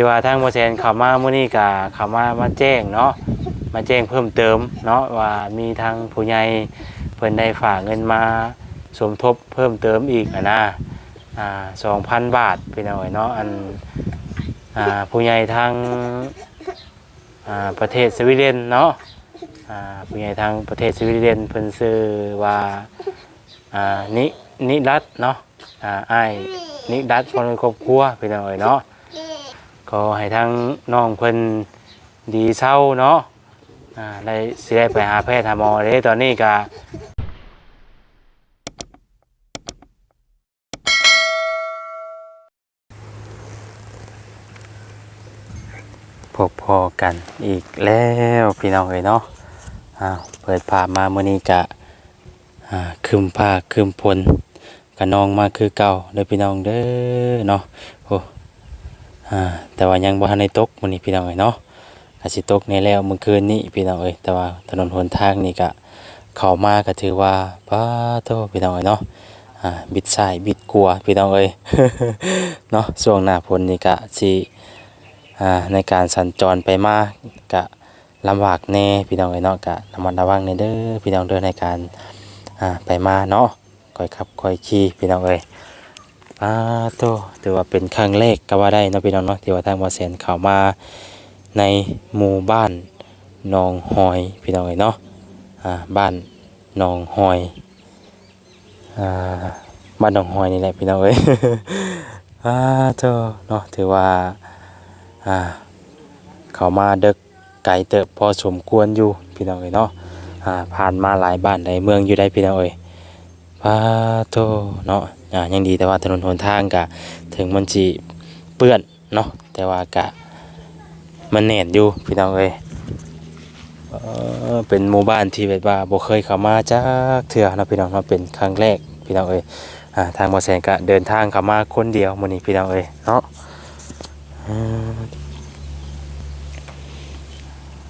ที่ว่าทางบ่แซนเขามามื้อนี้ก็เขามามาแจ้งเนาะมาแจ้งเพิ่มเติมเนาะว่ามีทางผู้ใหญ่เพิ่นได้ฝากเงินมาสมทบเพิ่มเติมอีกอะนะอ่า2,000บาทพี่น้อยเนาะอันอ่าผู้ใหญ่ทางอ่าประเทศสวีเดนเนาะอ่าผู้ใหญ่ทางประเทศสวีเดนเพิ่นชื่อว่าอ่านินิรัตเนาะอ่าอ้ายนิรัตคนครอบครัวพี่น้อยเนาะ ก็ให้ทั้งน้องเพิ่นดีเศร้าเนาะอ่าได้สิได้ไปหาแพทย์หาหมอเด้ตอนนี้ก็พบพอกันอีกแล้วพี่น้องเอ้ยเนาะอ้าวเปิดภาพมามื้อนี้ก็อ่าครึมผ้าครึมฝนกะนองมาคือเก่าเด้อพี่น้องเด้อเนาะโอ้ อ่าแต่ว่ายังบ่ทันได้ตกมื้อนี้พี่น้องเอ้ยเนาะอาสิตกในแล้วเมื่อคืนนี้พี่น้องเอ้ยแต่ว่าถนนหนทางนี่ก็เข้ามาก็ถือว่าป้าโตพี่น้องเอ้ยเนาะอ่าบิดซ้ายบิดขวพี่น้องเอ้ยเนาะช่วงหน้าฝนนี่ก็สิอ่าในการสัญจรไปมาก็ลำบากแน่พี่น้องเอ้ยเนาะก็ระมัดระวังในเด้อพี่น้องเด้อในการอ่าไปมาเนาะค่อยขับค่อยขี่พี่น้องเอ้ย อ่าโตถือว่าเป็นครั้งแรกก็ว่าได้นะพี่น้องเนาะที่ว่าทางบ่อแสนเข้ามาในหมู่บ้านหนองหอยพี่น้องเอ้ยเนาะอ่าบ้านหนองหอยอ่าบ้านหนองหอยนี่แหละพี่น้องเอ้ยอ่าโตเนาะถือว่าอ่าเข้ามาเดึกไกลเติบพอสมควรอยู่พี่น้องเอ้ยเนาะอ่าผ่านมาหลายบ้านหลายเมืองอยู่ได้พี่น้องเอ้ย พาโตเนาะอ่ายังดีแต่ว่าถนนหนทางกะถึงมันจีเปื้อนเนาะแต่ว่ากะมันแน่นอยู่พี่น้องเอ้ยเป็นหมู่บ้านที่แบบว่าบ่เคยเข้ามาจักเทื่อนะพี่น้องเนาะเป็นครั้งแรกพี่น้องเอ้ยอ่าทางบ่แซงกะเดินทางเข้ามาคนเดียวมื้อนี้พี่น้องเอ้ยเนาะอืม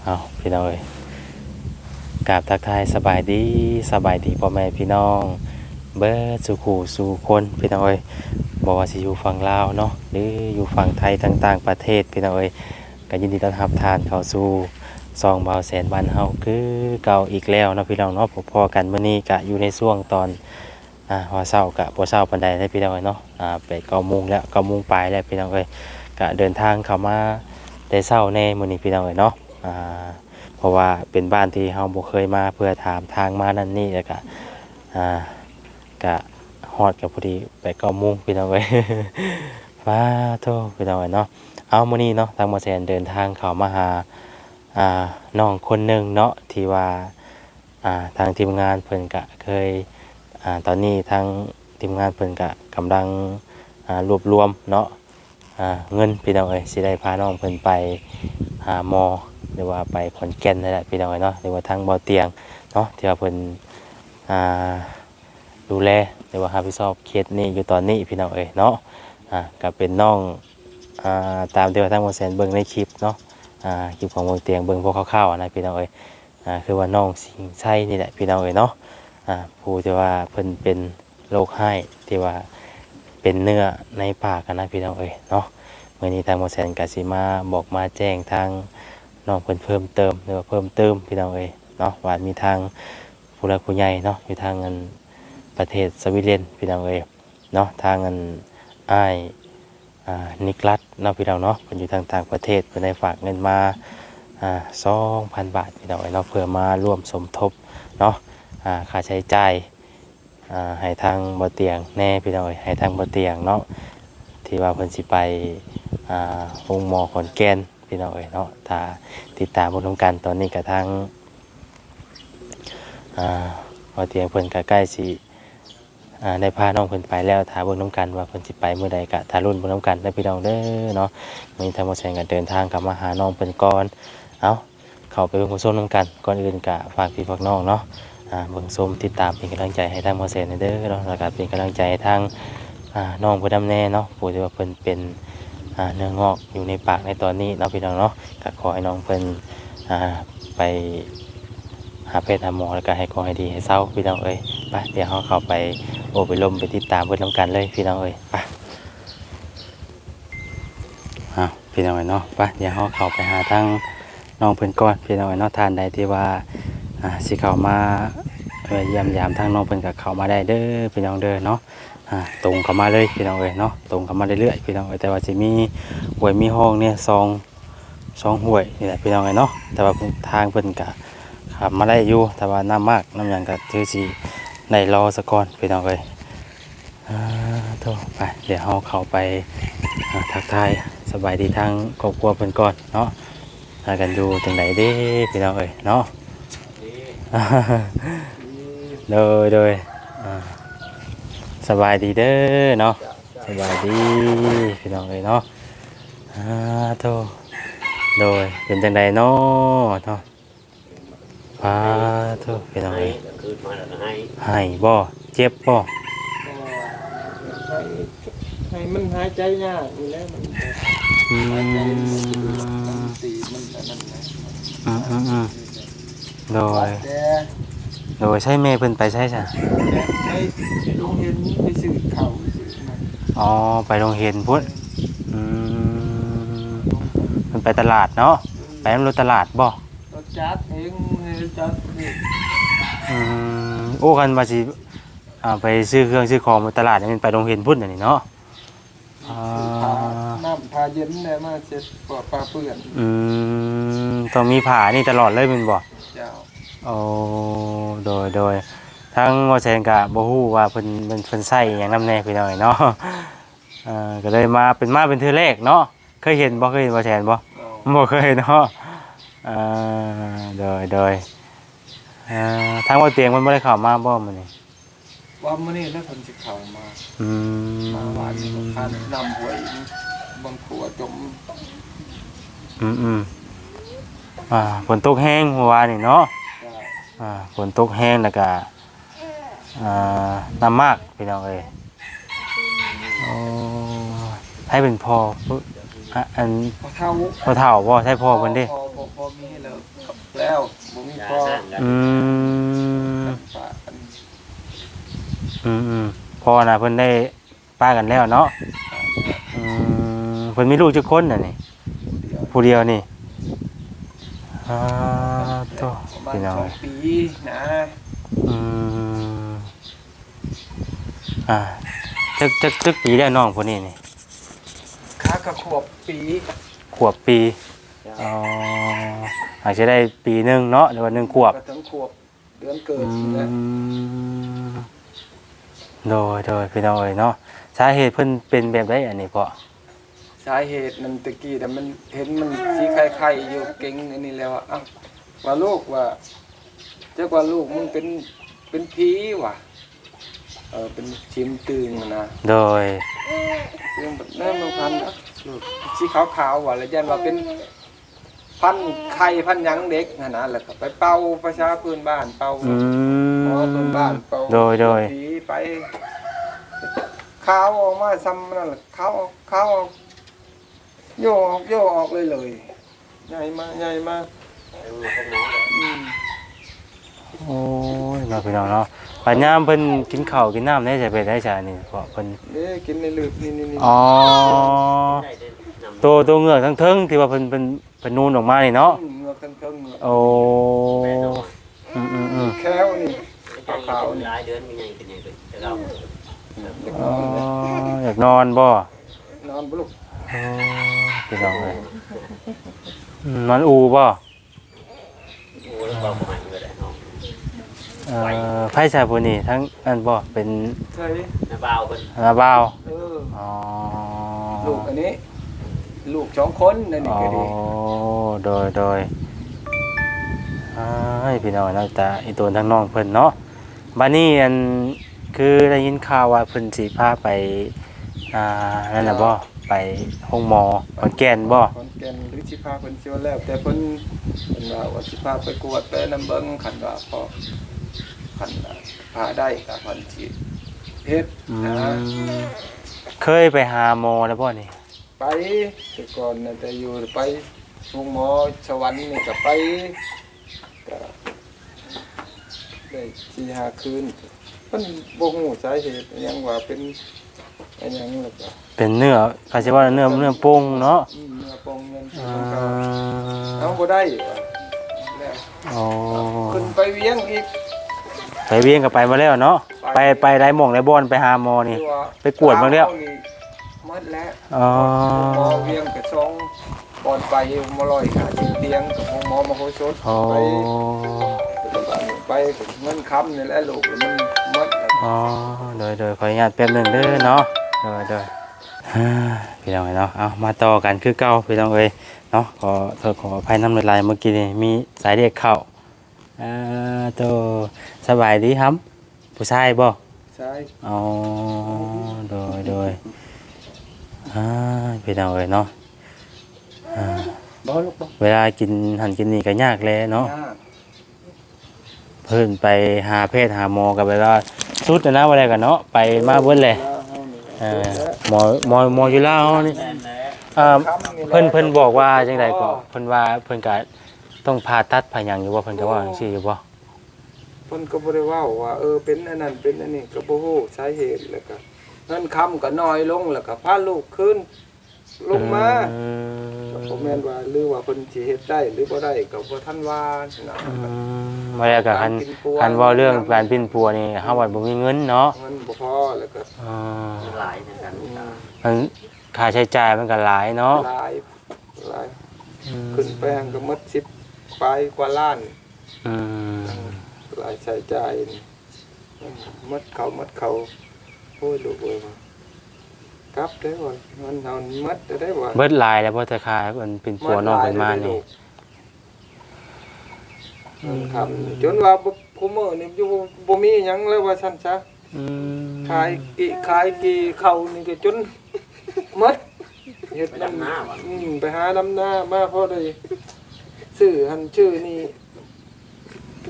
เอาพี่น้องเอ้ยกราบทักทายสบายดีสบายดีพ่อแม่พี่น้อง เบิร์ดสู่ขู่สู่คนพี่น้องเอ้ยบอกว่าสิอยู่ฝั่งลาวเนาะหรืออยู่ฝั่งไทยต่างๆ ประเทศพี่น้องเอ้ยก็ยินดีต้อนรับทานเข้าสู่ซองเบาแสนบ้านเฮาคือเก่าอีกแล้วเนาะพี่น้องเนาะพอกันมื้อนี้ก็อยู่ในช่วงตอนอ่าว่าเช้าก็บ่เช้าปานใดได้พี่น้องเอ้ยเนาะอ่าไป9โมงแล้ว9โมงปลายแล้วพี่น้องเอ้ยก็เดินทางเข้ามาแต่เช้าแน่มื้อนี้พี่น้องเอ้ยเนาะอ่าเพราะว่าเป็นบ้านที่เฮาบ่เคยมาเพื่อถามทางมานั่นนี่แล้วก็อ่า กะฮอดกับพอดีไปเก้าโมงพี่น้องเอ้ยฟ้าโทพี่น้องเอ้ยเนาะเอามื้อนี้เนาะทางมอแซนเดินทางเข้ามาหาอ่าน้องคนหนึ่งเนาะที่ว่าอ่าทางทีมงานเพิ่นก็เคยอ่าตอนนี้ทางทีมงานเพิ่นก็กำลังอ่ารวบรวมเนาะอ่าเงินพี่น้องเอ้ยสิได้พาน้องเพิ่นไปหาหมอหรือว่าไปขอนแก่นนั่นแหละพี่น้องเอ้ยเนาะหรือว่าทางบ่อเตียงเนาะที่ว่าเพิ่นอ่า ดูแลหรือว่ารับผิดชอบเคสนี้อยู่ตอนนี้พี่น้องเอ้ยเนาะอ่าก็เป็นน้องอ่าตามเที่ว่าทางบ่อแสนเบิ่งในคลิปเนาะอ่าคลิปของบ่อเตียงเบิ่งพวกคร่าวๆอะนะพี่น้องเอ้ยอ่าคือว่าน้องสิงไส้นี่แหละพี่น้องเอ้ยเนาะอ่าผู้ที่ว่าเพิ่นเป็นโรคไห้ที่ว่าเป็นเนื้อในปากนะพี่น้องเอ้ยเนาะเมื้อนี้ทางบ่อแสนก็สิมาบอกมาแจ้งทางน้องเพิ่นเพิ่มเติมหรือว่าเพิ่มเติมพี่น้องเอ้ยเนาะว่ามีทางผู้หลักผู้ใหญ่เนาะอยู่ทางเงิน ประเทศสวีเดนพี่น้องเอ้ยเนาะทางเงินอ้ายอ่านิกลัสเนาะพี่น้องเนาะเพิ่นอยู่ทางต่างประเทศเพิ่นได้ฝากเงินมาอ่า2,000 บาทพี่น้องเอ้ยเนาะเพื่อมาร่วมสมทบเนาะอ่าค่าใช้จ่ายอ่าให้ทางบ่เตียงแน่พี่น้องเอ้ยให้ทางบ่เตียงเนาะที่ว่าเพิ่นสิไปอ่าโรงหมอขอนแก่นพี่น้องเอ้ยเนาะถ้าติดตามบนน้ำกันตอนนี้กับทางอ่าพอเตียงเพิ่นก็ใกล้สิ ได้พาน้องเพิ่นไปแล้วถาเบิ่งน้ำกันว่าเพิ่นสิไปเมื่อใดก็ทารุ่นบนน้ำกันได้พี่น้องเด้อเนาะมีทางบ่แซงกันเดินทางกลับมาหาน้องเพิ่นก่อนเอาเข้าไปเบิ่งผู้มน้ำกันก่อนอื่นก็ฝากพี่ฝากน้องเนาะอ่าเบิ่งชมติดตามเป็นกำลังใจให้ทางบ่แซงเด้อเนาะแล้วก็เป็นกำลังใจให้ทางอ่าน้องเพิ่นนำแน่เนาะผู้ที่ว่าเพิ่นเป็นอ่าเนื้องอกอยู่ในปากในตอนนี้เนาะพี่น้องเนาะก็ขอให้น้องเพิ่นอ่าไปหาแพทย์หาหมอแล้วก็ให้ขอให้ดีให้เศร้าพี่น้องเอ้ย ไปเดี๋ยวเขาเข้าไปโอบไปลมไปติดตามเพื่อนน้ำกันเลยพี่น้องเอ้ยไปอ้าวพี่น้องเอ้ยเนาะไปเดี๋ยวเราเข้าไปหาทางน้องเพิ่อนก่อนพี่น้องเอ้ยเนาะทานใดที่ว่าอ่าสิเข้ามาเยี่ยมยามทางน้องเพิ่อนก็เข้ามาได้เด้อพี่น้องเด้อเนาะอ่าตรงเข้ามาเลยพี่น้องเอ้ยเนาะตรงเข้ามาเรื่อยๆพี่น้องเอ้ยแต่ว่าสิมีหวยมีห้องเนี่ยซองซองหวยนี่แหละพี่น้องเอ้ยเนาะแต่ว่าทางเพิ่นก็ขับมาได้อยู่แต่ว่าน้ำมากน้ำยังก็ถือสิ ได้รอซะก่อนพี่น้องเอ้ยอ่าโตไป เดี๋ยวเราเข้าไปทักทายสบายดีทางครอบครัวเพิ่นก่อนเนาะพากันอยู่จังไดเด้พี่น้องเอ้ยเนาะโดยโดยสบายดีเด้อเนาะสบายดีพี่น้องเอ้ยเนาะอ่าโตโดยเป็นจังไดเนาะเนาะพาโตพี่น้องเอ้ย มาแล้วก็ให้ให้บ่เจ็บบ่ให้ให้มันหายใจยากอยู่แล้วมันอืมหายใจมันตีมันอันนั้นนะอืมอืมอืมโดยแต่โดยใช่แม่เพิ่นไปใช่จ้ะแต่ให้โรงเรียนไปสื่อข่าวสื่อมันอ๋อไปโรงเรียนพุ่นอืมเพิ่นไปตลาดเนาะไปนำรถตลาดบ่ รถจัดเองให้จัดเอง อืมโอ้กันว่าสิอ่าไปซื้อเครื่องซื้อของไปตลาดนี่มันไปโรงเรียนพุ่นอันนี้เนาะอ่าพาน้ำพาเย็นเนี่ยมาเช็ดปลอดปลาเปื้อนอืมต้องมีผ้านี่ตลอดเลยแม่นบ่ เจ้าโอ้โดยโดยทั้งว่าแซนก็บ่ฮู้ว่าเพิ่นเพิ่นเพิ่นใช้หยังนำแน่พี่น้อยเนาะอ่าก็เลยมาเป็นมาเป็นเทื่อแรกเนาะเคยเห็นบ่เคยเห็นบ่แซนบ่เอาบ่เคยเนาะอ่าโดยโดย อ่าทางว่าเตียงมันบ่ได้เข้ามาบ่มื้อนี้ว่ามื้อนี้แล้วคนสิเข้ามาอืมามวานนี้ก็พาน้ำหวยบางขัวจมอืมอืมอ่าฝนตกแห้งเมื่อวานนี่เนาะเจ้าอ่าฝนตกแห้งแล้วก็อ่าน้ำมากพี่น้องเอ้ยโอ้ให้เป็นพ่อผู้อะอัน พอเท่า พ่อเฒ่าบ่ใช่พ่อเพิ่นเด้พอ พอพอมีแล้วแล้วบ่มียาพอสร้างกันอืมฝากกันอืมอืมพ่อน่ะเพิ่นได้ป้ากันแล้วเนาะอืมเพิ่นมีลูกจักคนน่ะนี่เดียวผู้เดียวนี่อ่าโตประมาณพี่น้องสอเอ้งยปีนะอืมอ่าจักจักจักปีแล้วน้องคนนี้นี่ค้ากระขวบปีขวบปี อ๋ออาจจะได้ปีหนึ่งเนาะหรือว่าหนึ่งขวบกระทั้งขวบเดือนเกิอืดนี่แหละมโดยโดยพี่น้องเอ๋ยเนาะสาเหตุเพิ่นเป็นแบบไดอันนี้เพราะสาเหตุมันตะกี้แต่มันเห็นมันสีไข่ๆอยู่เก่งอันนี้แล้วอะอ้าวว่าลูกว่าเจ้าว่าลูกมึงเป็นเป็นผีว่ะเออเป็นชิมตึงนะโดยตึงแบบนั้นมันพันนะลูกสีขาวๆว่ะแล้วยันว่าเป็น พันไข่พันหยังเด็กนะนะแล้วก็ไปเป่าประชาพื้นบ้านเป่าอืหมอมพื้นบ้านเป่าโดยโดยผีไปขาวออกมาซ้ำนั่นแหละขาวออกขาวออกโยกออกโยกออกเลยเลยใหญ่มากใหญ่มากไปมือพวกน้องเลยอืมโอ้ยเนาะพี่น้องเนาะปัญญามเพิ่นกินข้าวกินน้ำได้จะไปได้จ้ะนี่เพราะเพิ่นเด้กินในลืบนี่นี่นี่อ๋อได้เดินนำตัวตัวเหงือกทั้งเทิงที่ว่าเพิ่นเพิ่น เพิ่นนูนออกมานี่เนาะอืมเหงือกทั้งเครื่องเหงือกโอ้อืมอืมอืมแค้วนี่ขาวขาวหลายเดือนมีไงเป็นไงเป็นแต่เราเด็กอ๋นออนเลยอยากนอนบ่นอนบุลุกโอ้พี่น้องเอ้ยอืมนอนอูบ่โอ้แล้วเราใหม่ก็ได้เนาะเอ่อไผชายผู้นี้ทั้งอันบ่เป็นใช่น้าบ่าวเป็นอาบ่าวเอออ๋อลูกอันนี้ ลูกสองคนนั่นนี่อ๋อก็ดีโดยโดยอ้ายพี่น้องเนาะแต่อีตัวทั้งน้องเพิ่นเนาะบัดนี้อันคือได้ยินข่าวว่าเพิ่นสิพาไปอ่านั่นน่ะบ่ไปห้องหมอขอนแก่นบ่ขอนแก่นหรือสิพาเพิ่นสิว่าแล้ว แต่เพิ่นเพิ่นว่าว่าสิพาไปกวดไปนำเบิ่งคันว่าพอคันว่าพาได้ก็เพิ่นสิเฮ็ดอืนะมเคยไปหาหมอแล้วบ่นี่ ไปแต่ก่อนน่ะแต่อยู่ไปโรงหมอสวรรค์นี่ก็ไปก็ได้สี่ห้าคืนเพิ่นบ่ฮู้สาเหตุอิหยังว่าเป็นอันยังแล้วก็เป็นเนื้อเขาสิว่าเนื้อเนื้อโป่งเนาะอืมเนื้อปองเงินอ่าเอาบ่ได้ว่ะแล้วอ๋อขึ้นไปเวียงอีก ไปเวียงก็ไปมาแล้วเนาะไปไปไดหม่องไดบอนไปหาหมอนี่ที่ว่าไปกวดมาแล้ว เอนี่ หมดแล้วอ๋อหมอเวียงกับซองปอนไปมาลอยหาที่เตียงกับหมอมาโคชดอ๋อไปไปเงินคำนี่แหละลูกมันหมดแล้วอ๋อโดยโดยขออนุญาตแป๊บหนึงเด้อเนาะโดยโดยอ่าพี่น้องเอ้ยเนาะเอามาต่อกันคือเก่าพี่น้องเอ้ยเนาะขอโทษขออภัยน้ำลายไหลเมื่อกี้นี่มีสายเรียกเข้าอ่าโตสบายดีครับผู้ชายบ่ใช่อ๋อโดยโดย อ่าพี่น้องเอ้ยเนาะอ่าบ่ลูกบ่เวลากินหันกินนี่ก็ยากแลเนาะยากเพิ่นไปหาเพศหาหมอกับเวลาสุดนะว่าอะไรกันเนาะไปมาเบิ้เลยเออหมอหมอหมออยู่แล้วนี่เอ่อเพิ่นเพิ่นบอกว่าจังไดก็เพิ่นว่าเพิ่นก็ต้องผ่าตัดผ่าหยังอยู่ว่าเพิ่นก็ว่าจังซี่อยู่บ่เพิ่นก็บ่ได้เว้าว่าเออเป็นอันนั้นเป็นอันนี้ก็บ่ฮู้สาเหตุแล้วก็ เงินคำก็น้อยลงแล้วก็พาลูกขึ้น ลงมาอืบ่แม่นว่าหรือว่าเพิ่นสิเฮ็ดได้หรือบ่ได้ก็บ่ทันว่านะอืมมาแล้วก็คันคันเว้าเรื่องการปิ้นปัวนี่เฮาว่าบ่มีเงินเนาะเงินบ่พอแล้วก็อ่าหลายในกันมันค่าใช้จ่ายมันก็หลายเนาะหลายหลายอืมขึ้นไปหั้นก็หมด10ไปกว่าล้านอืมหลายใช้จ่ายนี่หมดเขาหมดเขา โอ้ยลูกเอ้ยว่ะกลับได้บ่เงินเฮาหมดได้บ่เบิดหลายแล้วบ่แต่ค่ามันเป็นปัวน้องเป็นมานี่ครับจนว่าบ่คุมื้อนี่อยู่บ่มีหยังเลยว่าซั่นซะอืมขายกี่ขายกี่เข้านี่ก็จนหมดเฮ็ดไปดำหน้าบ่อืมไปหาดำนามาพอได้ซื้อหันชื่อนี่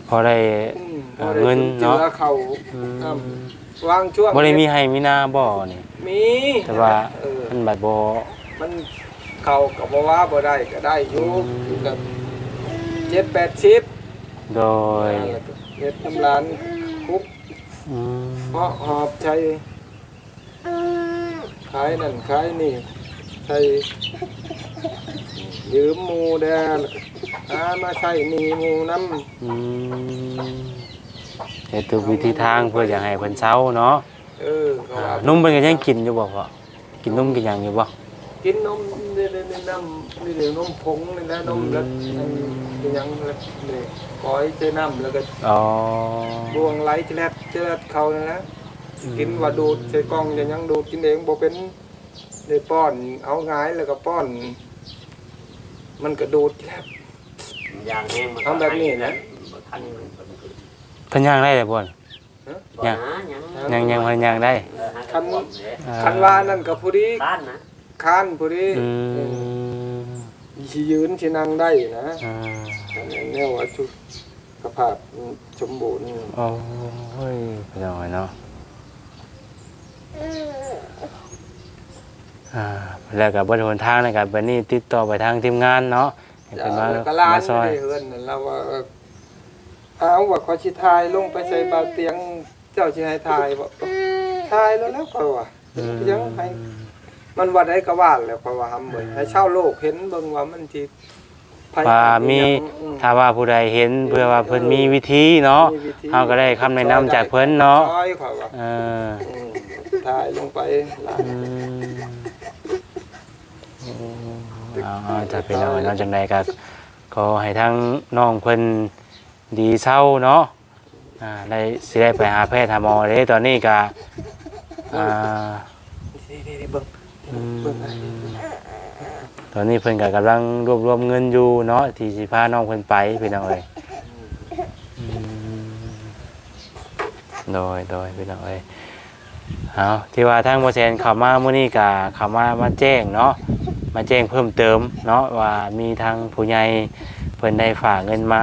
พอได้อืมพอได้เงินเจเนาะอเข้าอืมครับ วางช่วงบ่ได้มีให้มีหน้าบ่นี่ มีแต่ว่าเออมันบัดบ่มันเข้าก็บ่ว่าบ่ได้ก็ได้อยู่อืมก็7 80โดยเฮ็ดน้ำร้านคุกอืมเพราะหอบใช้ขายนั่นขายนี่ใช้ยืมหมูแดแล้วก็หามาใช้หนี่หมูน้ำอืม เฮ็ดทุกวิธีทางเพื่ออยากให้เพิ่นเซาเนาะเออก็อ่าว่านุ่มเพิ่นก็ยังกินอยู่บ่พ่อกินนมกินหยังอยู่บ่กินนมนี่นี่นี่น้ำนี่เดี๋ยวนมผงนี่นะนมแล้วอืมอันยังแล้วนี่ปล่อยใส่น้ำแล้วก็อ๋อบวงไหลจะแลดจะแลดเขานะนะกินว่าดูดใส่กล่องจะยังดูดกินเองบ่เป็นได้ป้อนเอาหงายแล้วก็ป้อน มันก็ดูดจะแลดยางแห้งมันทำแบบนี้นะทันมันมันคือ เพิ่นย่างได้แต่บ่บ่ยังนะยัง ยังยังเพิ่นย่างได้คันอ่าคันว่านั่นก็ผู้ดีบ้านนะคานผู้ดีอืมสิยืนสินั่งได้นะอ่าอันนี้แนวว่าสุขภาพสมบูรณ์โอ้ยไปหน่อยเนาะอ่าแล้วก็บ่ได้หนทางในการบัดนี้ติดต่อไปทางทีมงานเนาะให้จะเพิ่นมาแล้วก็ล้านมาซอยไม่ได้เฮือนนั่นเราว่า เออเอาว่าขอสิทายลงไปใส่บาเตียงเจ้าสิให้ทายบ่ทายแล้วแล้วก็ว่าอืมยังให้มันว่าได้ก็ว่าแล้วก็ว่าหำเบิ่ให้ชาวโลกเห็นเบิ่งว่ามันสิไผว่ามีอืมถ้าว่าผู้ใดเห็นเพื่อว่าเพิ่นมีวิธีเนาะมีวิธีเฮาก็ได้คำแนะนำจากเพิ่นเนาะซอยเขาว่าเอออืมทายลงไปล้านอืมเอาเอาจะเป็นเอาเนาะจังใดก็ขอให้ทั้งน้องเพิ่น ดีเศร้าเนาะอ่าได้สิได้ไปหาแพทย์หาหมอเด้ตอนนี้ก็อ่านี่ๆๆเบิ่งอืมเบิ่งให้ตอนนี้เพิ่นก็กำลังรวบรวมเงินอยู่เนาะที่สิพาน้องเพิ่นไปพี่น้องเอ้ยอืมโดยโดยพี่น้องเอ้ยเอาที่ว่าทางบ่แซนเข้ามามื้อนี้ก็เข้ามามาแจ้งเนาะมาแจ้งเพิ่มเติมเนาะว่ามีทางผู้ใหญ่เพิ่นได้ฝากเงินมา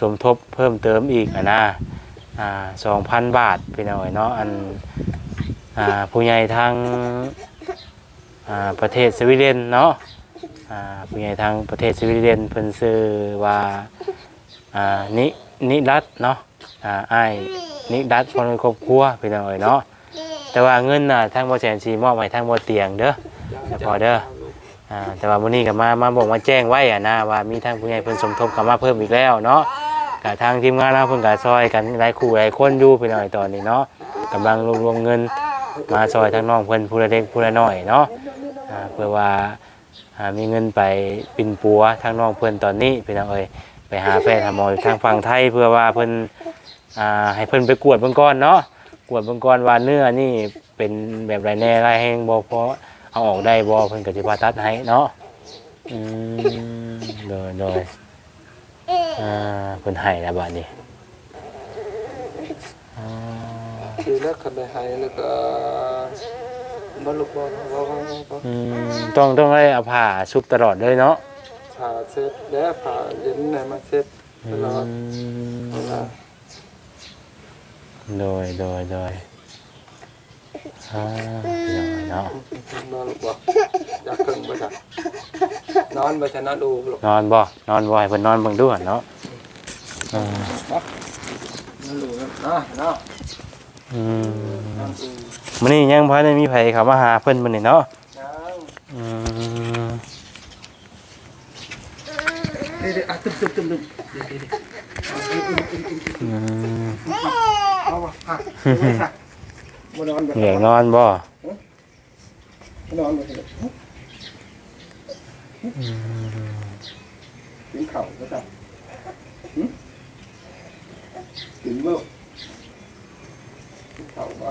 สมทบเพิ่มเติมอีกอะนะอ่า2,000บาทพี่น้องเอ้ยเนาะอันอ่าผู้ใหญ่ทางอ่าประเทศสวีเดนเนาะอ่าผู้ใหญ่ทางประเทศสวีเดนเพิ่นชื่อว่าอ่านินิรัตเนาะอ่าอ้ายนิรัตคนครอบครัวพี่น้องเอ๋ยเนาะแต่ว่าเงินน่ะทางบ่แสนสีมอบให้ทางบ่เตียงเด้อเดี๋ยวพอเด้ออ่าแต่ว่ามื้อนี้ก็มามาบอกมาแจ้งไว้อะนะว่ามีทางผู้ใหญ่เพิ่นสมทบเข้ามาเพิ่มอีกแล้วเนาะ กับทางทีมงานเราเพิ่นก็ซอยกันหลายคู่หลายคนอยู่พี่น้อยตอนนี้เนาะกำลังรวบรวมเงินมาซอยทางน้องเพิ่นผู้ละเล็กผู้ละน้อยเนาะอ่าเพื่อว่าอ่ามีเงินไปปินปัวทางน้องเพิ่นตอนนี้พี่น้องเอ้ยไปหาแพทย์หาหมออยู่ทางฝั่งไทยเพื่อว่าเพิ่นอ่าให้เพิ่นไปกวดเบิ่งก่อนเนาะกวดเบิ่งก่อนว่าเนื้อนี่เป็นแบบไรแน่ไรแห้งบ่พอเอาออกได้บ่เพิ่นก็สิผ่าตัดให้เนาะอืมโดยโดย อ่าเพิ่นให้แล้วบัดนี้อ่าคือแล้วคันได้ให้แล้วก็บ่ลูกบ่บ่บ่บ่อืมต้องต้องได้เอาผ้าชุบตลอดเลยเนาะผ่าเสร็จแล้วผ่าเย็นให้มาเสร็จอืตลอดมเวลาโดยโดยโดยอ่าพี่น้อยเนาะนอนลูกบ่อยากครึ่งบ่จ้ะ นอนบ่ใช่นอนดูลูกนอนบ่นอนบ่ให้เพิ่นนอนเบิ่งดูหั่นเนาะอ่านอนดูเนาะเนาะอืมนอนดูมื้อนี้ยังบ่ได้มีไผเข้ามาหาเพิ่นมื้อนี้เนาะยังอืมเดี๋ยวๆอะตึ๊บๆๆๆอืมเอาบ่อะไม่ใช่บ่นอนบ่อยากนอนบ่นอนบ่ ใช่กินข้าวบ่จ้ะหึกินบ่กินข้าบ่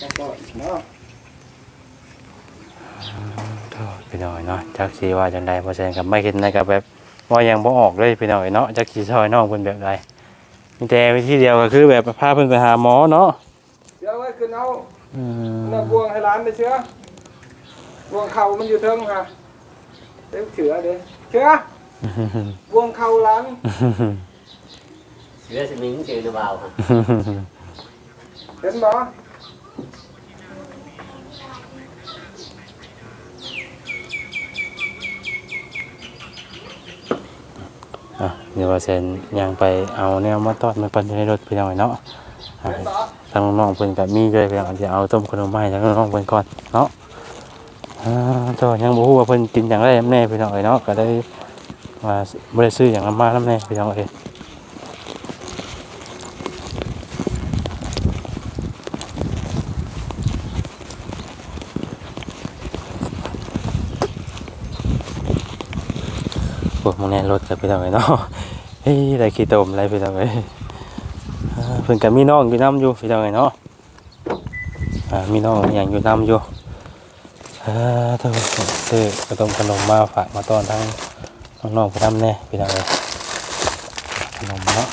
ต้องก่อนเนาะพี่น้อยเนาะจักสิว่าจังไดบ่แซงกับไม่เห็นในกับแบบว่ายังบ่ออกเลยพี่น้อยเนาะจักสิซอยน้องเพิ่นแบบใดมีแต่วิธีเดียวก็คือแบบพาเพิ่นไปหาหมอเนาะเดี๋ยวไว้ขึ้นเอาอืมน่ะบวงให้ร้านได้เชื่อบวงเข่ามันอยู่เทิงค่ะ เต็มเชือเด้เชื่อบวงเข่าร้านเสือสมิงเจอหรือเปล่าครับเห็นบ่อะเดี๋ยวว่าเซนยังไปเอาแนวมาตอดมาปั่นอยู่ในรถพี่น้อยเนาะอะเห็นบ่ทางน้องๆเพิ่นก็มีด้วยพี่น้องจะเอาต้มขนมมาให้ทางน้องๆเพิ่นก่อนเนาะ อ่าก็ยังบ่ฮู้ว่าเพิ่นกินหยังได้แน่พี่น้องเอ้ยเนาะก็ได้ว่าบ่ได้ซื้อหยังนำมานำแน่พี่น้องเอ้ยพวกมึงแน่รถกับพี่น้องไอ้เนาะเฮ้ยได้ขี้ตมอะไรพี่น้องไอ้เพิ่นก็มีน้องอยู่น้ำอยู่พี่น้องไอ้เนาะอ่ามีน้องอย่างอยู่น้ำอยู่ อ่าถ้าซื้อกระต้มขนมมาฝากมาต้อนทั้งน้องๆไปทำแน่พี่น้องไอ้ขนมเนาะ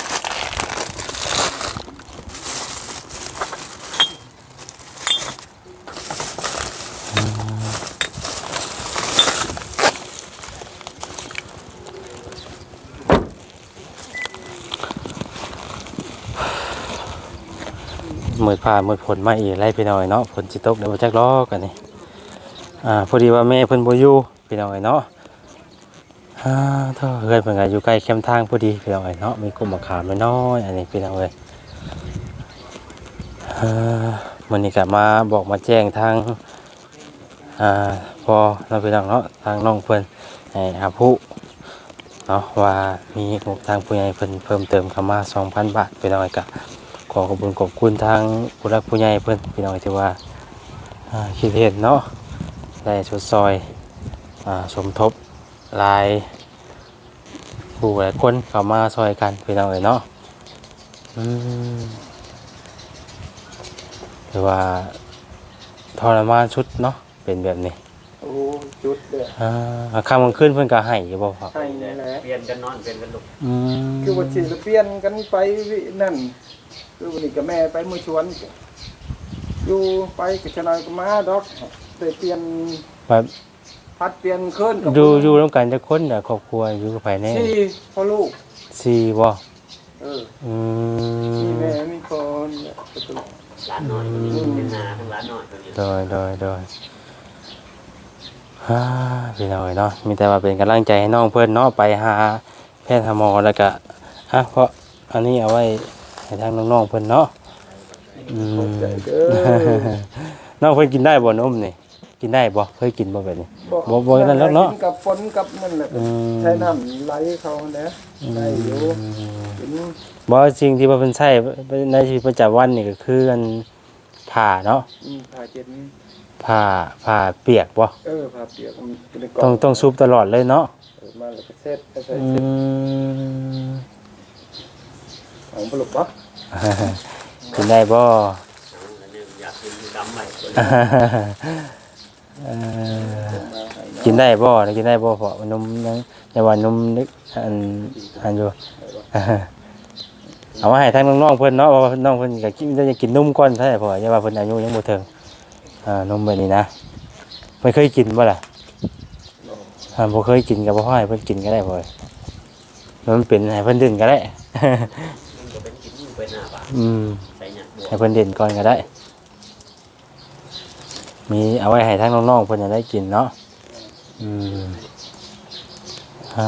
มืดผ่ามืดผลมาอีกไรพี่น้องไอ้เนาะผลจิตกเดี๋ยวมาจักล้อกันนี่ อ่าพอดีว่าแม่เพิ่นบ่อยู่พี่น้องไอ้เนาะอ่าเท่าเอ้ยเพิ่นก็อยู่ใกล้แคมป์ทางพอดีพี่น้องเอ้เนาะมีกลุ่มมะขามน้อยอันนี้พี่น้องเอ้ยอ่ามื้อนี้ก็มาบอกมาแจ้งทางอ่าพอเราพี่น้องเนาะทางน้องเพิ่นให้อาผู้เนาะว่ามีงบทางผู้ใหญ่เพิ่นเพิ่มเติมเข้ามา2,000บาทพี่น้องเอ้ก็ขอขอบคุณขอบคุณทางผู้รักผู้ใหญ่เพิ่นพี่น้องเอ้ที่ว่าอ่าคิดเห็นเนาะ ได้ชดซอยอ่าสมทบหลายผู้หลายคนเข้ามาซอยกันพี่น้องเอ๋ยเนาะอืมถือว่าทรมานชุดเนาะเป็นแบบนี้โอ้จุดเด้ออ่าคำมันขึ้นเพิ่นก็ให้อยู่บ่ครับใช่นี่แหละเปลี่ยนกันนอนเปลี่ยนกันลุกอืมคือว่าสิจะเปลี่ยนกันไปวินั่นคือวันนี้กับแม่ไปมือชวนอยู่ไปกับชนายก็มาดอก แต่เปลี่ยนแบบพัดเปลี่ยนเคลื่อนกับอยู่อยู่ร่วมกันจะคนน่ะครอบครัวอยู่กับไผแน่สี่พ่อลูก สี่บ่เอออืมีมแม่มีคนเนี่ยประตูหลานนอนคนนี้เป็นนาทั้งหลานนอนคนนี้โดยโดยโดยฮ่าพี่น้อยเนาะมีแต่ว่าเป็นกำลังใจให้น้องเพิ่นเนาะไปหาแพทย์หาหมอแล้วก็ฮะเพราะอันนี้เอาไว้ให้ทางน้องๆเพิ่นเนาะอืมขอบใจเด้อ น้องเพิ่นกินได้บ่นมนี่ กินได้บ่เคยกินบ่แบบนี้บ่บ่นั่นแล้วเนาะกิกับฝนกับนั่นแหละอืมใช้น้ำไหลเขาเนี่ยได้อยู่กินบ่สิ่งที่ว่าเพิ่นใช้ในชีวิตประจำวันนี่ก็คืออันผ้าเนาะอืมผ้าเจ็ดนี่ผ้าผ้าเปียกบ่เออผ้าเปียกมันเป็นในกล่ต้องต้องซุบตลอดเลยเนาะเออมาแล้วก็เซ็ตก็ใส่อืเซ็ตมของปลุกปะกินได้บ่เอาอันนี้อยากกินดำใหม่คน เอ่อกินได้บ่กินได้บ่พราะนมยังอย่าว่านมนึกอันอันอยู่ เอามาให้ทางน้องๆเพิ่นเนาะเพราะว่าน้องเพิ่นก็กินจะกินนมก่อนใช่พราะว่าอย่าว่าเพิ่นอายุยังบ่ถึงอ่านมแบบนี้นะเพิ่นเคยกินบ่ล่ะอ่าบ่เคยกินก็บ่ให้เพิ่นกินก็ได้พอมันเป็นให้เพิ่นดื่มก็ได้มันเป็นกินเป็นหน้าบาทอืมใส่หยักบวให้เพิ่นเด่นก่อนก็ได้ มีเอาไว้ให้ทางน้องๆเพิ่นจะได้กินเนาะอืมอ่า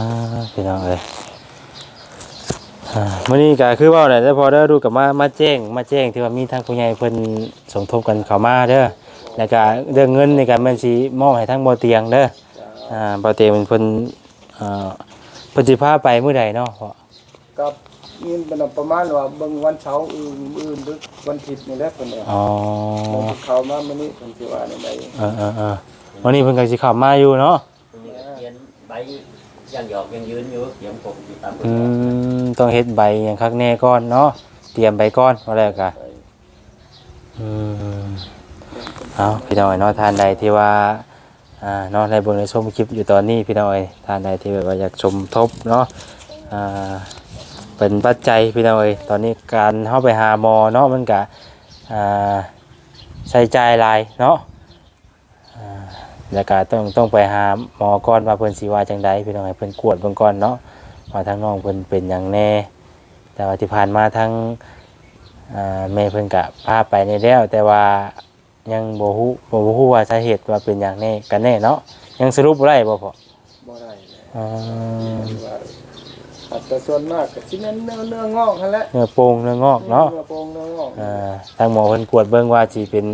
พี่น้องเอ้ยอ่ามื้อนี้ก็คือว่าได้แต่พอเด้อดูกับมามาแจ้งมาแจ้งที่ว่ามีทางผู้ใหญ่เพิ่นสมทบกันเข้ามาเด้อแล้วก็เรื่องเงินในก็แม่นสิมอบให้ทางบ่เตียงเด้ออ่าบ่เตียงเป็นเพิ่นอ่าเพิ่นสิพาไปเมื้อใดเนาะพ่ อกับนี่เป็นประมาณว่าเบิ่งวันเสาร์อื่นอื่นหรือวันอาทิตย์นี่แหละเพิ่นว่าอ๋อเพิ่นเข้ามามื้อนี้เพิ่นสิว่าในใดเออเออเออวันนี้เพิ่นก็สิเข้ามาอยู่เนาะมันมีเขียนใบย่างหยอกยังยืนอยู่เขียนผมอยู่ตามอืมต้องเฮ็ดใบอย่างคักแน่ก่อนเนาะเตรียมใบก่อนว่าแล้วก็อืมเอาพี่น้อยเนาะทานใดที่ว่าอ่าเนาะในเบิ่งในชมคลิปอยู่ตอนนี้พี่น้อยทานใดที่แบบว่าอยากชมทบเนาะอ่า เป็นปัจจัยพี่น้อยตอนนี้การเฮาไปหาหมอเนาะมันก็อ่าใช้จ่ายหลายเนาะอ่าแล้วก็ต้องต้องไปหาหมอก่อนว่าเพิ่นสิว่าจังใดพี่น้อยเพิ่นกวดเบิ่งก่อนเนาะว่าทางน้องเพิ่นเป็นอย่างแน่ แต่ว่าที่ผ่านมาทางอ่าแม่เพิ่นกะพาไปในแล้ว แต่ว่ายังบ่ฮู้บ่ฮู้ว่าสาเหตุว่าเป็นอย่างแน่กันแน่เนาะยังสรุปบ่ได้บ่พอบ่ได้เลยอ่า ว่าอัตราส่วนมากก็สิแม่นเนื้อเนื้องอกนั่นแหละเนื้อโป่งเนื้องอกเนาะเนื้อโปงเนื้องอกอ่าทางหมอเพิ่นกวดเบิ่งว่าสิเป็น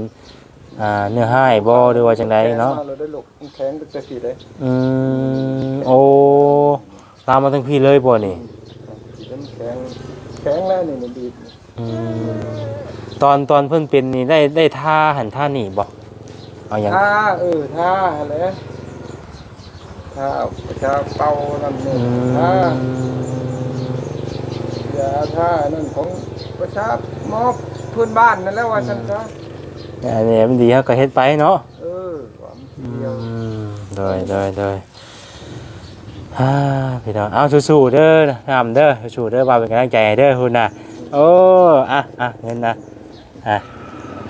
อ่าเนื้อห้ายบ่หรือว่าจังไดเนาะแข็งมเราได้ลูกมันแข็งตั้งแต่ปีเลยอืมโอ้ตามมาทั้งพี่เลยบ่นี่สิเป็นแข็งแข็งแล้วนี่มันดีดอืมตอนตอนเพิ่นเป็นนี่ได้ได้ท่าหันท่านี่บ่เอาหยังท่าเออท่าอะไร ท่าประชาเป่านั่นนี่อืท่ามยาท่านั่นของประชาหมอบพื้นบ้านนั่นแหล้วว่าฉันซะอันนี้มันดีครับก็เฮ็ดไปเนาะเออความเดียวโดยโดยโดยฮ่าพี่น้องเอาสู้ๆเด้อนำเด้อสู้ๆเด้อบ่าวเป็นกำลังใจให้เด้อคุณน่ะโอ้อะอะเงินนะอะ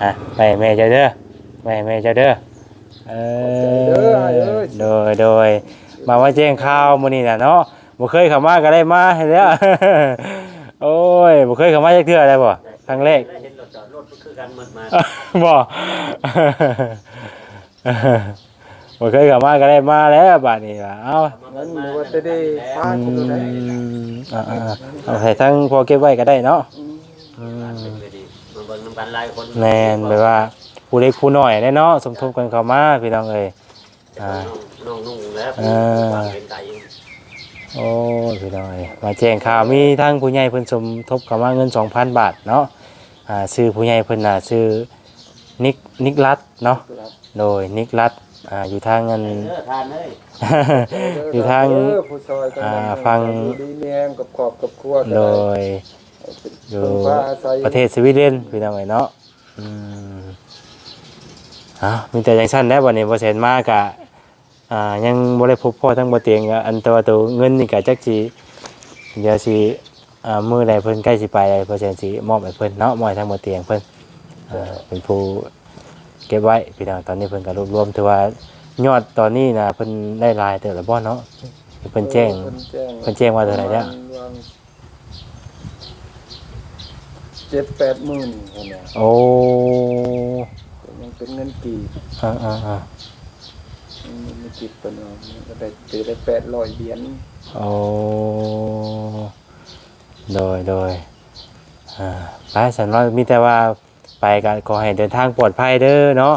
อะไปให้แม่เจ้าเด้อไปให้แม่เจ้าเด้อ เออโดยโดยมาว่าแจ้งข่าวมื้อนี้น่ะเนาะบ่เคยเข้ามาก็ได้มาให้แล้วโอ้ยบ่เคยเข้ามาจักเทื่อได้บ่ครั้งแรกได้เห็นรถจอดรถก็คือกันหมดมาบ่บ่เคยกลับมาก็ได้มาแล้วบัดนี้ล่ะเอ้านั้นหนูว่าจะได้พาชิลุได้อ่าๆเอาให้ทั้งพอเก็บไว้ก็ได้เนาะอืมเป็นไปดีมาเบิ่งน้ำกันหลายคนแม่นแบบว่า ผู้เล็กผู้น้อยได้เนาะสมทบกันเข้ามาพี่น้องเอ้ยอ่า น้องนุ่งแล้วเออ วางเป็นไก่โอ้ยพี่น้องเอ้ยมาแจ้งข่าวมีทั้งผู้ใหญ่เพิ่นสมทบเข้ามาเงิน 2,000 บาทเนาะอ่าชื่อผู้ใหญ่เพิ่นน่ะชื่อนิกนิกรัตน์เนาะโดยนิกรัตน์อ่าอยู่ทางเงิน เออทานเลยอยู่ทาง เออผู้ซอยกันอ่าฟัง ดีแมงกับขอบกับครัวกันโดได้ยอยู่เพิ่นพาอาศัยประเทศสวีเดนพี่น้องเอ้ยเนาะอืม อ่ามีแต่จังซั่นแหล้ววันนี้บ่เซ็นมากะอ่ายังบ่ได้พบพ่อทั้งบ่เตียงอะอันแตัวาตัวเงินนี่ก็จักสิเดี๋ยวสิอ่ามื้อใดเพิ่นใกล้สิไปเปอร์เซ็นต์สิมอบให้เพิ่นเนาะมอบให้ทั้งบ่เตียงเพิ่นอ่าเป็นผู้เก็บไว้พี่น้องตอนนี้เพิ่นก็รวบรวมถือว่ายอดตอนนี้น่ะเพิ่นได้หลายเติบแล้วบ่เนาะเพิ่นแจ้งเพิ่นแจ้งเพิ่นแจ้งว่าเท่าไหร่เนี่ยเจ็ดแปดหมื่นคนเนี่ยโอ้ยัง เป็นเงินกี่อ่าอ่าอ่ามันไม่จิตเป็นว่ามันก็ได้ตีได้แปดร้อยเหรียญโอ้โดยโดยอ่าไปสันว่ามีแต่ว่าไปก็ขอให้เดินทางปลอดภัยเด้อเนาะ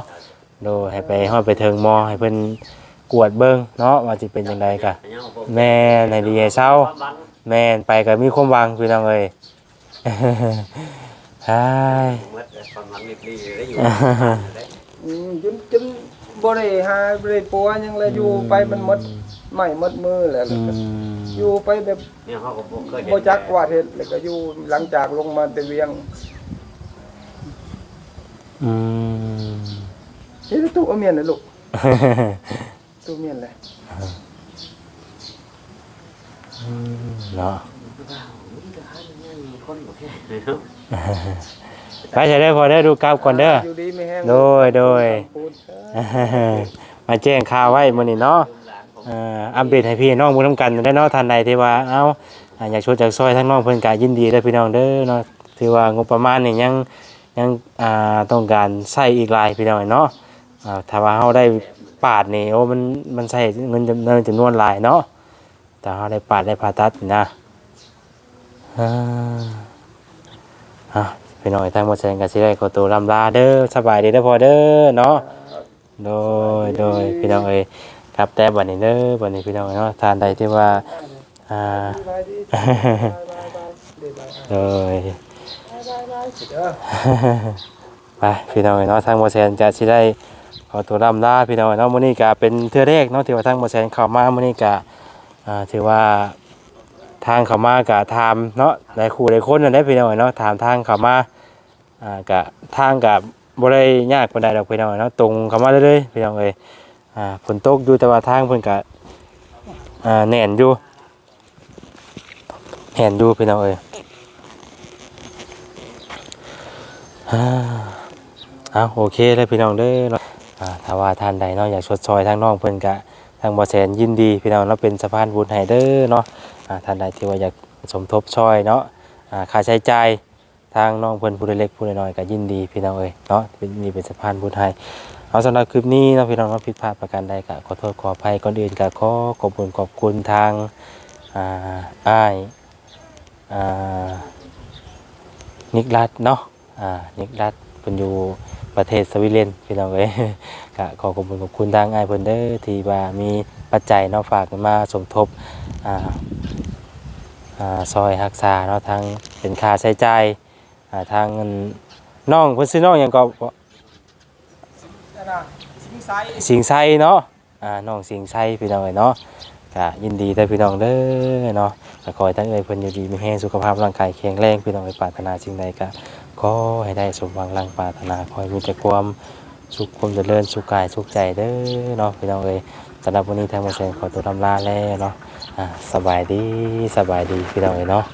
โดยให้ไปฮอดไปเทิงหมอให้เพิ่นกวดเบิ่งเนาะว่าสิเป็นจังไดกะแม่นให้ดีให้เศร้า แม่นไปก็มีความหวังพี่น้องเอ้ยใช่เมื่อความหวังรีบๆได้อยู่ อืมจนจนบ่ได้หาบ่ได้ปัวหยังเลยอยู่ไปมันหมดไหม้หมดมือแล้วอืมอยู่ไปแบบเนี่ยเขาก็บ่เคยเห็นบ่จักว่าเฮ็ดแล้วก็อยู่หลังจากลงมาแต่เวียงอืมเฮ็ดตู้เอาเมียนน่ะลูกตู้เมียนเลยเนาะมีคนบ่แค่ ไปเฉยเด้อพอเด้อดูกราฟก่อนเด้ออยู่ดีไม่แห้งโดยโดยพูดมาแจ้งข่าวไว้มื้อนี้เนาะเอ่ออัปเดตให้พี่น้องผู้นำกันได้เนาะท่านใดที่ว่าเอ้าอ่าอยากช่วยจากซอยทั้งน้องเพิ่นก็ยินดีเด้อพี่น้องเด้อเนาะถือว่างบประมาณนี่ยังยังอ่าต้องการใช้อีกหลายพี่น้องเนาะอ่าถ้าว่าเฮาได้ปาดนี่โอ้มันมันใช้เงินจำเงินจำนวนหลายเนาะแต่เฮาได้ปาดได้ผ่าตัดนี่นะอ่าอะ พี่น้องทางบ่แซงก็สิได้ขอตัวลำลาเด้อสบายดีเด้อพอเด้อเนาะโดยโดยพี่น้องเอ้ยครับแต่บัดนี้เด้อบัดนี้พี่น้องเนาะทานใดที่ว่าอ่าโดยไปพี่น้องเอ้ยเนาะทางโมเซนจะสิได้ขอตัวลำลาพี่น้องเอ้ยเนาะมื้อนี้ก็เป็นเทื่อแรกเนาะที่ว่าทางโมเซนเข้ามามื้อนี้ก็อ่าถือว่าทางเข้ามาก็ถามเนาะหลายคู่หลายคนนั่นแหละพี่น้องเอ้ยเนาะถามทางเข้ามา อ่าก็ทางก็บ่ได้ยากปานใดดอกพี่น้องเนาะตรงเข้ามาเรื่อยๆพี่น้องเอ้ยอ่าฝนตกอยู่แต่ว่าทางเพิ่นก็อ่าแน่นอยู่แน่นอยู่พี่น้องเอ้ยอ่าเอาโอเคเลยพี่น้องเด้อนะอ่าถ้าว่าท่านใดเนาะอยากชดซอยทางน้องเพิ่นกะทางบ่แสนยินดีพี่น้องเราเป็นสะพานบุญให้เด้อเนาะอ่าท่านใดที่ว่าอยากสมทบช่วยเนาะอ่าค่าใช้จ่าย ทางน้องเพิ่นผู้เล็กผู้น้อยก็ยินดีพี่น้องเอ้ยเนาะเป็นนี่เป็นสะพานบุญให้เอาสำหรับคลิปนี้เนาะพี่น้องเนาผิดพลาดประการใดก็ขอโทษขออภัยก่อนอื่นก็ขอขอบคุณขอบคุณทางอ่าอ้ายอ่านิกรัตเนาะอ่านิกรัตเพิ่นอยู่ประเทศสวีเดนพี่น้องเอ้ยก็ขอขอบคุณขอบคุณทางอ้ายเพิ่นเด้อที่ว่ามีปัจจัยเนาะฝากมาสมทบอ่าอ่าซอยรักษาเนาะทางเป็นค่าใช้จ่ายาทางเงินน้องเพิ่นซื้อน้องหยังก็สิงไซสิงไซเนาะอ่าน้องสิงไซพี่น้องเอ้ยเนาะก็ยินดีเด้พี่น้องเด้อเนาะก็ขอให้ทั้งเอ้ยเพิ่นอยู่ดีมีแรงสุขภาพร่างกายแข็งแรงพี่น้องเอ้ยปรารถนาสิ่งใดก็ขอให้ได้สมหวังรังปรารถนาขอให้มีแต่ความสุขความเจริญสุขกายสุขใจเด้อเนาะพี่น้องเอ้ยสำหรับวันนี้ทางมาแสงขอตัวทำลาแล้วเนาะอ่าสบายดีสบายดีพี่น้องเอ้ยเนาะ